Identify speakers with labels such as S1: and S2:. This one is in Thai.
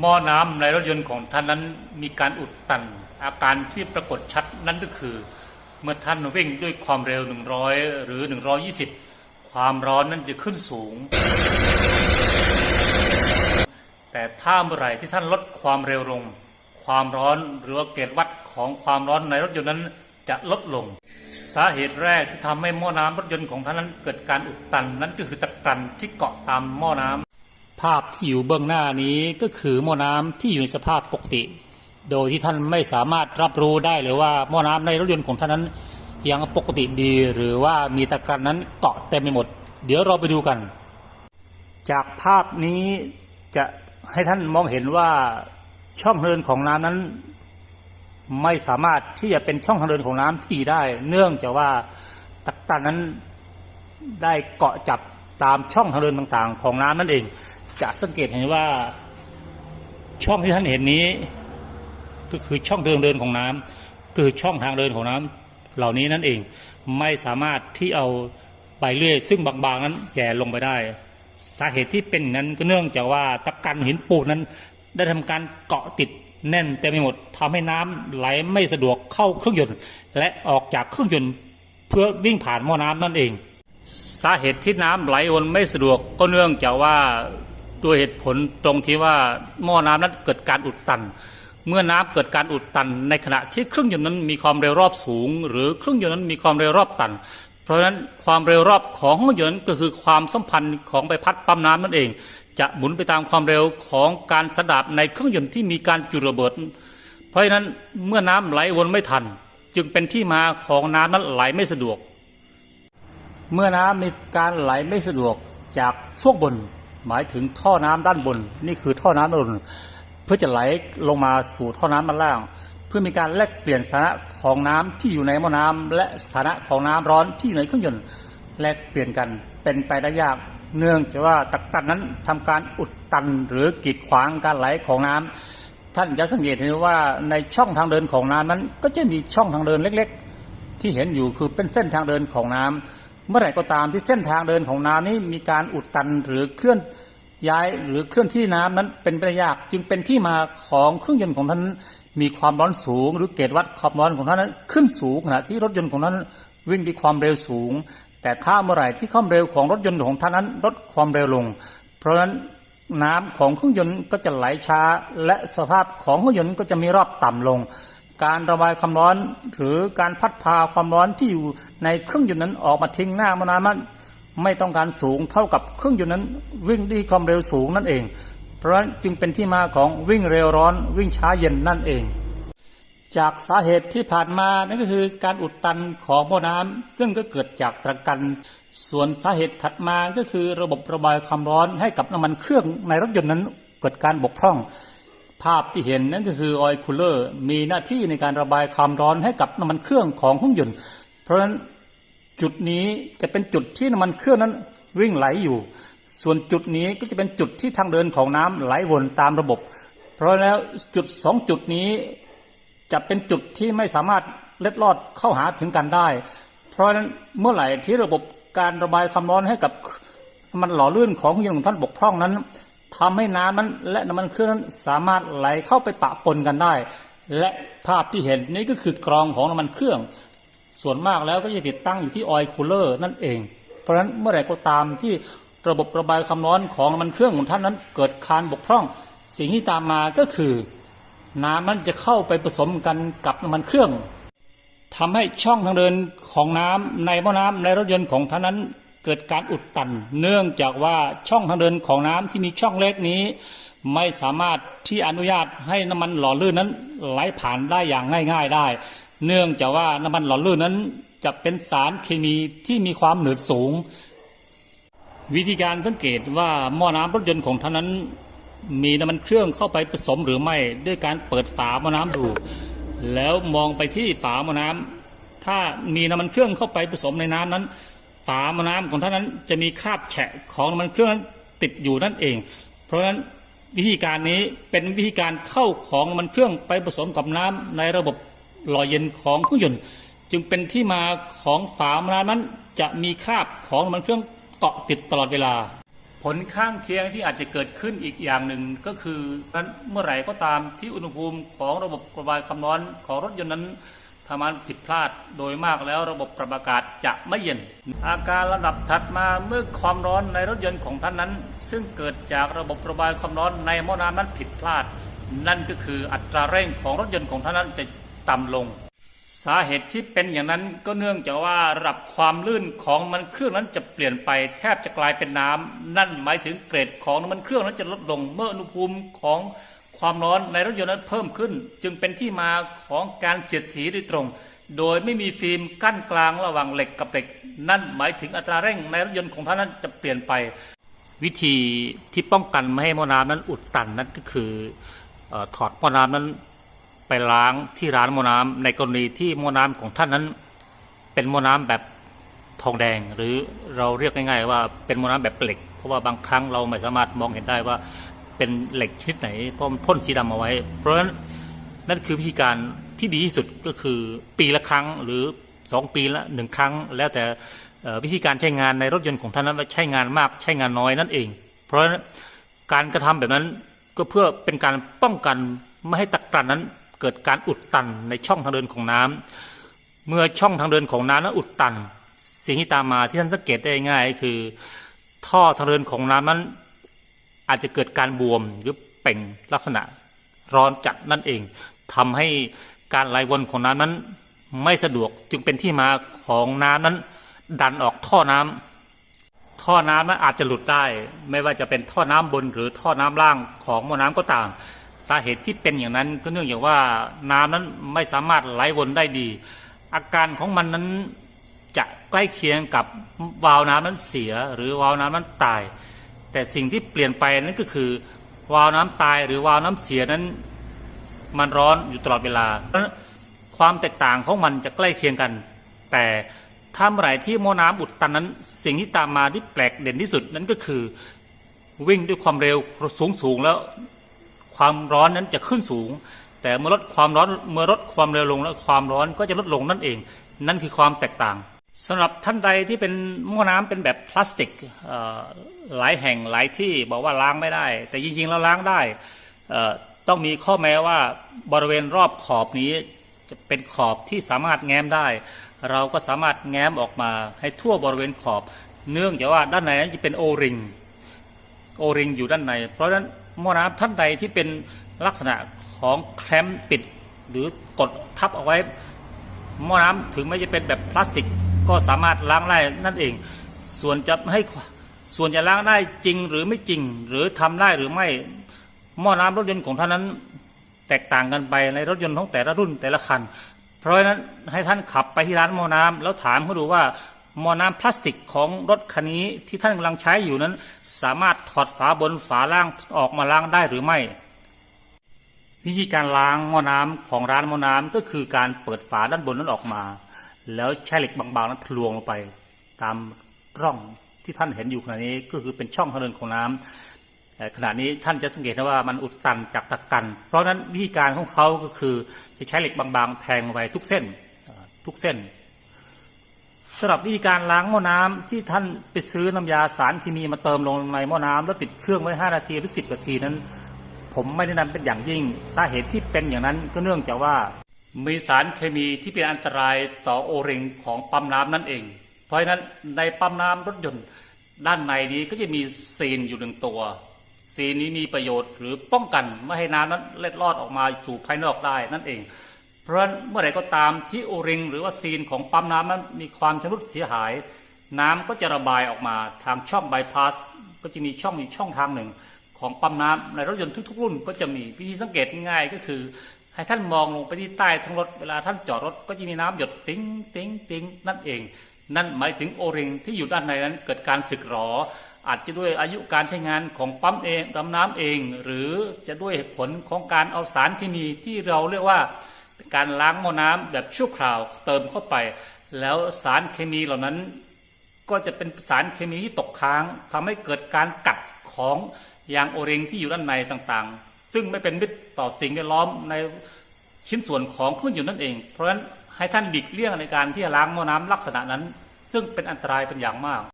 S1: หม้อน้ำในรถยนต์ของท่านนั้นมีการอุดตัน อาการที่ปรากฏชัดนั่นก็คือ เมื่อท่านวิ่งด้วยความเร็ว 100 หรือ 120 ความร้อนนั้นจะขึ้นสูง แต่ถ้าเมื่อไหร่ที่ท่านลดความเร็วลง ความร้อนหรือเกณฑ์วัดของความร้อนในรถยนต์นั้นจะลดลง สาเหตุแรกที่ทำให้หม้อน้ำรถยนต์ของท่านนั้นเกิดการอุดตันนั่นก็คือตะกรันที่เกาะตามหม้อน้ำ ภาพที่อยู่เบื้องหน้านี้ก็คือหม้อน้ำที่อยู่ในสภาพปกติ โดยที่ท่านไม่สามารถรับรู้ได้เลยว่าหม้อน้ำในรถยนต์ของท่านนั้นยังปกติดีหรือว่ามีตะกรันนั้นเกาะเต็มไปหมด เดี๋ยวเราไปดูกัน จากภาพนี้จะให้ท่านมองเห็นว่าช่องทางเดินของน้ำนั้น ไม่สามารถที่จะเป็นช่องทางเดินของน้ำที่ดีได้ เนื่องจากว่าตะกรันนั้นได้เกาะจับตามช่องทางเดินต่างๆ ของน้ำนั่นเอง จะสังเกตเห็นว่าช่องที่ท่านเห็นนี้ ก็คือช่องเดินเดินของน้ำคือช่องทางเดินของน้ำเหล่านี้นั่นเองไม่สามารถที่เอาไปเรื่อย ซึ่งบางๆนั้นแย่ลงไปได้ สาเหตุที่เป็นนั้นก็เนื่องจากว่าตะกันหินปูนนั้น ได้ทำการเกาะติดแน่นเต็มไปหมดทำให้น้ำไหลไม่สะดวกเข้าเครื่องยนต์ และออกจากเครื่องยนต์เพื่อวิ่งผ่านหม้อน้ำนั่นเอง สาเหตุที่น้ำไหลวนไม่สะดวกก็เนื่องจากว่า ด้วยเหตุผลตรงที่ว่าหม้อน้ำนั้นเกิดการอุดตัน เมื่อน้ำเกิดการอุดตัน ในขณะที่เครื่องยนต์นั้นมีความเร็วรอบสูง หรือเครื่องยนต์นั้นมีความเร็วรอบต่ำเพราะฉะนั้นความเร็วรอบของเครื่องยนต์ก็คือความสัมพันธ์ของใบพัดปั๊มน้ำนั่นเอง จะหมุนไปตามความเร็วของการสดับในเครื่องยนต์ที่มีการจุดระเบิด เพราะฉะนั้นเมื่อน้ำไหลวนไม่ทัน จึงเป็นที่มาของน้ำนั้นไหลไม่สะดวก เมื่อน้ำมีการไหลไม่สะดวกจากช่วงบน หมายถึงท่อน้ำด้านบน นี่คือท่อน้ำด้านบน เพื่อจะไหลลงมาสู่ท่อน้ำด้านล่าง เพื่อมีการแลกเปลี่ยนสถานะของน้ำที่อยู่ในหม้อน้ำและสถานะของน้ำร้อนที่อยู่ในเครื่องยนต์แลกเปลี่ยนกันเป็นไปได้ยาก เนื่องจากว่าตะกรันนั้นทำการอุดตันหรือกีดขวางการไหลของน้ำท่านจะสังเกตเห็นว่าในช่องทางเดินของน้ำนั้น ก็จะมีช่องทางเดินเล็ก ๆ ที่เห็นอยู่คือเป็นเส้นทางเดินของน้ำ เมื่อไหร่ก็ตามที่เส้นทางเดินของน้ำนี้มีการอุดตันหรือเคลื่อนย้ายหรือเคลื่อนที่น้ำนั้นเป็นไปได้ยากจึงเป็นที่มาของเครื่องยนต์ของท่านมีความร้อนสูง หรือเกจวัดความร้อนของท่านนั้นขึ้นสูงขณะที่รถยนต์ของท่านวิ่งด้วยความเร็วสูง แต่ถ้าเมื่อไหร่ที่ความเร็วของรถยนต์ของท่านนั้นลดความเร็วลง เพราะฉะนั้นน้ำของเครื่องยนต์ก็จะไหลช้า และสภาพของเครื่องยนต์ก็จะมีรอบต่ำลง การระบายความร้อน หรือการพัดพาความร้อนที่อยู่ในเครื่องยนต์นั้นออกมาทิ้งหน้ามานานมันไม่ต้องการสูงเท่ากับเครื่องยนต์นั้น วิ่งด้วยความเร็วสูงนั่นเอง เพราะฉะนั้นจึงเป็นที่มาของวิ่งเร็วร้อน วิ่งช้าเย็นนั่นเอง จากสาเหตุที่ผ่านมานั่นก็คือการอุดตันของม้อน้ำซึ่งก็เกิดจากตะกัน ส่วนสาเหตุถัดมาก็คือระบบระบายความร้อนให้กับน้ำมันเครื่องในรถยนต์นั้นเกิดการบกพร่อง ภาพที่เห็นนั่นก็คือออยล์คูลเลอร์มีหน้าที่ในการระบายความร้อนให้กับน้ำมันเครื่องของเครื่องยนต์เพราะฉะนั้นจุดนี้จะเป็นจุดที่น้ำมันเครื่องนั้นวิ่งไหลอยู่ ส่วนจุดนี้ก็จะเป็นจุดที่ทางเดินของน้ำไหลวนตามระบบ เพราะแล้วจุดสองจุดนี้จะเป็นจุดที่ไม่สามารถเล็ดลอดเข้าหาถึงกันได้ เพราะฉะนั้นเมื่อไหร่ที่ระบบการระบายความร้อนให้กับมันหล่อลื่นของเครื่องยนต์ของท่านบกพร่องนั้น ทำให้น้ำนั้นและน้ำมันเครื่องนั้นสามารถไหลเข้าไปปะปนกันได้ และภาพที่เห็นนี้ก็คือกรองของน้ำมันเครื่อง ส่วนมากแล้วก็จะติดตั้งอยู่ที่ออยล์คูลเลอร์นั่นเอง เพราะฉะนั้นเมื่อไหร่ก็ตามที่ระบบระบายความร้อนของน้ำมันเครื่องของท่านนั้นเกิดการบกพร่อง สิ่งที่ตามมาก็คือ น้ำนั้นจะเข้าไปผสมกันกับน้ำมันเครื่องทำให้ช่องทางเดินของน้ำในหม้อน้ำในรถยนต์ของท่านนั้น เกิดการอุดตัน เนื่องจากว่าช่องทางเดินของน้ำที่มีช่องเล็กนี้ ไม่สามารถที่อนุญาตให้น้ำมันหล่อลื่นนั้นไหลผ่านได้อย่างง่าย ๆได้ เนื่องจากว่าน้ำมันหล่อลื่นนั้นจะเป็นสารเคมีที่มีความหนืดสูง วิธีการสังเกตว่าหม้อน้ำรถยนต์ของท่านนั้น มีน้ำมันเครื่องเข้าไปผสมหรือไม่ด้วยการเปิดฝาหม้อน้ำดู แล้วมองไปที่ฝาหม้อน้ำถ้ามีน้ำมันเครื่องเข้าไปผสมในน้ำนั้น ฝาหม้อน้ำของท่านนั้นจะมีคราบแฉะของมันเครื่องนั้นติดอยู่นั่นเอง เพราะฉะนั้นวิธีการนี้เป็นวิธีการเข้าของมันเครื่องไปผสมกับน้ำในระบบหล่อเย็นของเครื่องยนต์ จึงเป็นที่มาของฝาม้อน้ำนั้นจะมีคราบของมันเครื่องเกาะติดตลอดเวลา ผลข้างเคียงที่อาจจะเกิดขึ้นอีกอย่างหนึ่งก็คือนั้นเมื่อไหร่ก็ตามที่อุณหภูมิของระบบระบายความร้อนของรถยนต์นั้น ทำงานผิดพลาดโดยมากแล้วระบบปรับอากาศจะไม่เย็น อาการระดับถัดมาเมื่อความร้อนในรถยนต์ของท่านนั้น ซึ่งเกิดจากระบบระบายความร้อนในหม้อน้ำนั้นผิดพลาด นั่นก็คืออัตราเร่งของรถยนต์ของท่านนั้นจะต่ำลง สาเหตุที่เป็นอย่างนั้นก็เนื่องจากว่าระดับความลื่นของน้ำมันเครื่องนั้นจะเปลี่ยนไปแทบจะกลายเป็นน้ำนั่นหมายถึงเกรดของน้ำมันเครื่องนั้นจะลดลงเมื่ออุณหภูมิของ ความร้อนในรถยนต์นั้นเพิ่มขึ้น จึงเป็นที่มาของการเสียดสีโดยตรง โดยไม่มีฟิล์มกั้นกลางระหว่างเหล็กกับเหล็ก นั่นหมายถึงอัตราเร่งในรถยนต์ของท่านนั้นจะเปลี่ยนไป วิธีที่ป้องกันไม่ให้หม้อน้ำนั้นอุดตันนั่นก็คืออถอดหม้อน้ำนั้นไปล้างที่ร้านหม้อน้ำในกรณีที่หม้อน้ำของท่านนั้น เป็นหม้อน้ำแบบทองแดงหรือเราเรียกง่ายๆว่าเป็นม้อน้ำแบบเหล็ก เพราะว่าบางครั้งเราไม่สามารถมองเห็นได้ว่า เป็นเหล็กชนิดไหนเพราะมันพ่นสีดำเอาไว้ เพราะฉะนั้นนั่นคือวิธีการที่ดีที่สุดก็คือปีละครั้งหรือสองปีละหนึ่งครั้ง แล้วแต่วิธีการใช้งานในรถยนต์ของท่านนั้นใช้งานมากใช้งานน้อยนั่นเอง เพราะฉะนั้นการกระทำแบบนั้นก็เพื่อเป็นการป้องกันไม่ให้ตะกรันนั้นเกิดการอุดตันในช่องทางเดินของน้ำเมื่อช่องทางเดินของน้ำนั้นอุดตัน สิ่งที่ตามมาที่ท่านสังเกตได้ง่ายคือ ท่อทางเดินของน้ำนั้น อาจจะเกิดการบวมหรือเป่งลักษณะร้อนจัดนั่นเองทำให้การไหลวนของน้ำนั้นไม่สะดวกจึงเป็นที่มาของน้ำนั้น ดันออกท่อน้ำท่อน้ำนั้นอาจจะหลุดได้ ไม่ว่าจะเป็นท่อน้ำบนหรือท่อน้ำล่างของหม้อน้ำก็ตามสาเหตุที่เป็นอย่างนั้นก็เนื่องจากว่าน้ำนั้นไม่สามารถไหลวนได้ดี อาการของมันนั้นจะใกล้เคียงกับวาล์วน้ำนั้นเสีย หรือวาล์วน้ำนั้นตาย แต่สิ่งที่เปลี่ยนไปนั่นก็คือ วาล์วน้ำตายหรือวาล์วน้ำเสียนั้นมันร้อนอยู่ตลอดเวลาเพราะความแตกต่างของมันจะใกล้เคียงกัน แต่ถ้าเมื่อไหร่ที่มอน้ำอุดตันนั้น สิ่งที่ตามมาที่แปลกเด่นที่สุดนั่นก็คือวิ่งด้วยความเร็วสูงสูงๆแล้วความร้อนนั้นจะขึ้นสูง แต่เมื่อลดความร้อนเมื่อลดความเร็วลงแล้วความร้อนก็จะลดลงนั่นเอง นั่นคือความแตกต่าง สำหรับท่านใดที่เป็นหม้อน้ำเป็นแบบพลาสติกหลายแห่งหลายที่บอกว่าล้างไม่ได้ แต่จริงๆแล้วล้างได้ต้องมีข้อแม้ว่าบริเวณรอบขอบนี้จะเป็นขอบที่สามารถแง้มได้ เราก็สามารถแง้มออกมาให้ทั่วบริเวณขอบ เนื่องจากว่าด้านในนั้นจะเป็นโอริงโอริงอยู่ด้านใน เพราะฉะนั้นหม้อน้ำท่านใดที่เป็นลักษณะของแคลมปิด หรือกดทับเอาไว้หม้อน้ำถึงไม่จะเป็นแบบพลาสติก ก็สามารถล้างได้นั่นเอง ส่วนจะให้ส่วนจะล้างได้จริงหรือไม่จริง หรือทำได้หรือไม่หม้อน้ำรถยนต์ของท่านนั้น แตกต่างกันไปในรถยนต์ของแต่ละรุ่นแต่ละคัน เพราะฉะนั้นให้ท่านขับไปที่ร้านหม้อน้ำแล้วถามเขาดูว่าหม้อน้ำพลาสติกของรถคันนี้ที่ท่านกำลังใช้อยู่นั้น สามารถถอดฝาบนฝาล่างออกมาล้างได้หรือไม่ วิธีการล้างหม้อน้ำของร้านหม้อน้ำก็คือการเปิดฝาด้านบนนั้นออกมา แล้วใช้เหล็กบางๆนั้นทะลวงลงไป ตามร่องที่ท่านเห็นอยู่ขณะนี้ก็คือเป็นช่องทางเดินของน้ำแต่ขณะนี้ท่านจะสังเกตได้ว่ามันอุดตันจากตะกัน เพราะฉะนั้นวิธีการของเขาก็คือจะใช้เหล็กบางๆ แทงลงไปทุกเส้นทุกเส้นสำหรับวิธีการล้างหม้อน้ำที่ท่านไปซื้อน้ำยาสารเคมีมาเติมลงในหม้อน้ำแล้วติดเครื่องไว้ 5 นาทีหรือ 10 นาทีนั้น ผมไม่แนะนำเป็นอย่างยิ่งสาเหตุที่เป็นอย่างนั้นก็เนื่องจากว่า มีสารเคมีที่เป็นอันตรายต่อโอริงของปั๊มน้ำนั่นเอง เพราะฉะนั้นในปั๊มน้ำรถยนต์ด้านในนี้ก็จะมีซีนอยู่หนึ่งตัว ซีนนี้มีประโยชน์หรือป้องกันไม่ให้น้ำนั้นเล็ดลอดออกมาสู่ภายนอกได้นั่นเอง เพราะฉะนั้นเมื่อไหร่ก็ตามที่โอริงหรือว่าซีนของปั๊มน้ำนั้นมีความชำรุดเสียหาย น้ำก็จะระบายออกมาทางช่องบายพาสก็จะมีช่องอีกช่องทางหนึ่ง ของปั๊มน้ำในรถยนต์ทุกๆ รุ่นก็จะมีวิธีสังเกตง่ายก็คือ ให้ท่านมองลงไปที่ใต้ท้องรถเวลาท่านจอดรถก็จะมีน้ำหยดติ้งติ้งติ้งนั่นเอง นั่นหมายถึงโอริงที่อยู่ด้านในนั้นเกิดการสึกหรอ อาจจะด้วยอายุการใช้งานของปั๊มเองปั๊มน้ำเอง หรือจะด้วยผลของการเอาสารเคมีที่เราเรียกว่าการล้างหม้อน้ำแบบชั่วคราวเติมเข้าไป แล้วสารเคมีเหล่านั้น ก็จะเป็นสารเคมีที่ตกค้างทำให้เกิดการกัดของยางโอริงที่อยู่ด้านในต่างๆ ซึ่งไม่เป็นมิตรต่อสิ่งแวดล้อมในชิ้นส่วนของเครื่องยนต์นั่นเอง เพราะฉะนั้นให้ท่านดิกเลี่ยงในการที่จะล้างหม้อน้ำลักษณะนั้น ซึ่งเป็นอันตรายเป็นอย่างมาก